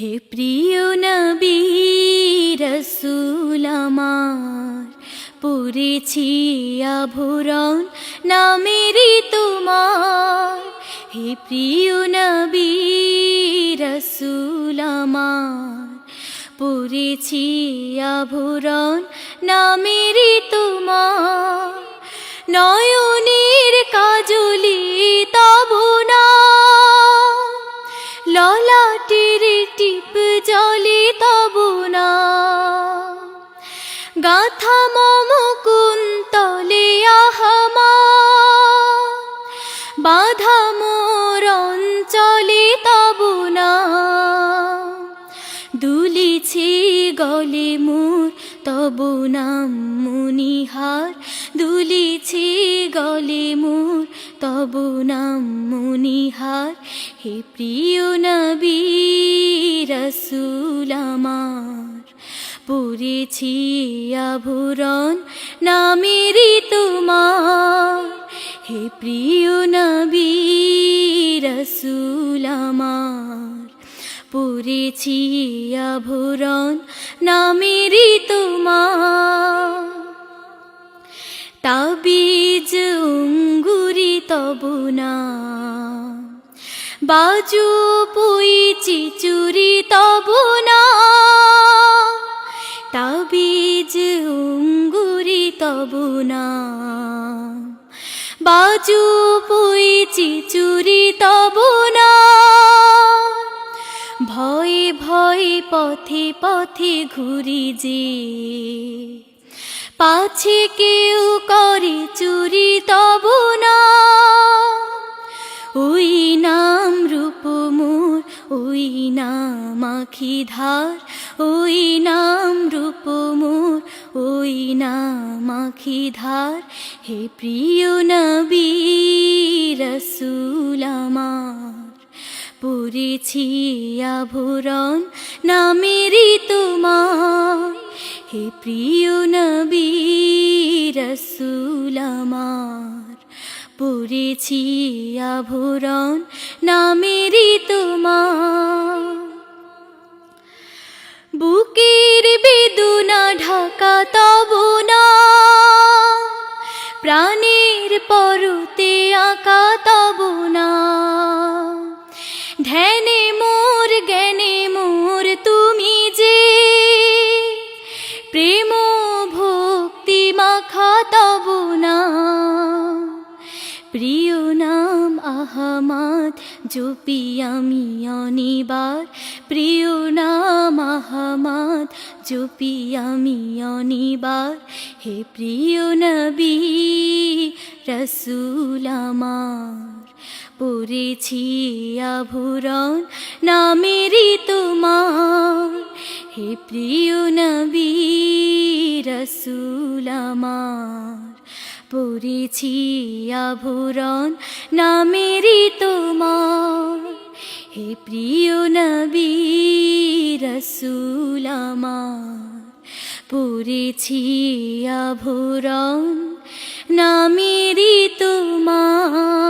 হে প্রিয় নবী রসুল আমার, পড়েছি আভরণ নামেরই তোমার। হে প্রিয় নবী রসুল আমার, পড়েছি আভরণ নামেরই তোমার। নয়নের কাজলি তবু না ললাটির টিপ জলে তবু না। গাথা মম কুন্তলে আহমা। বাধা মোর অঞ্চলে তবু দুলিছে গলে মোর তবু নাম মুনিহার। দুলিছে গলে মোর তবু নাম মুনিহার। হে প্রিয় নবী। রসুল আমার। পড়েছি আভরণ নামেরই তোমার। হে প্রিয় নবী, রসুল আমার। পড়েছি আভরণ নামেরই তোমার। তাবিজ উঙ্গুরি তবু না বাজু পুইচি চুরি তবু না। তাবিজ উঙ্গুরি তবু না। বাজু পুইচি চুরি তবু না। ভয়ে ভয়ে পথে পথে ঘুরি যে। পাছে কেউ করে চুরি ওই নাম আখি ধার ওই নাম রূপ মোর ওই নাম আখি ধার হে প্রিয় নবী রসুল আমার, পড়েছি আভরণ নামেরই তোমার। হে প্রিয় নবী রসুল আমার, পড়েছি আভরণ নামেরই তোমার। বুকের বেদনা ঢাকা তবু না। প্রাণের পরতে আঁকা তবু না। ধ্যানে মোর, জ্ঞানে মোর তুমি যে। প্রেম ভক্তি মাখা তবু না। প্রিয় নাম আহমাদ, জপি আমি অনিবার। প্রিয় নাম আহমাদ, জপি আমি অনিবার। হে প্রিয় নবী, রসুল আমার, পড়েছি আভরণ নামেরই তোমার হে প্রিয় নবী, রসুল আমার। পড়েছি আভরণ নামেরই তোমার। হে প্রিয় নবী রসুল আমার পড়েছি আভরণ নামেরই তোমার।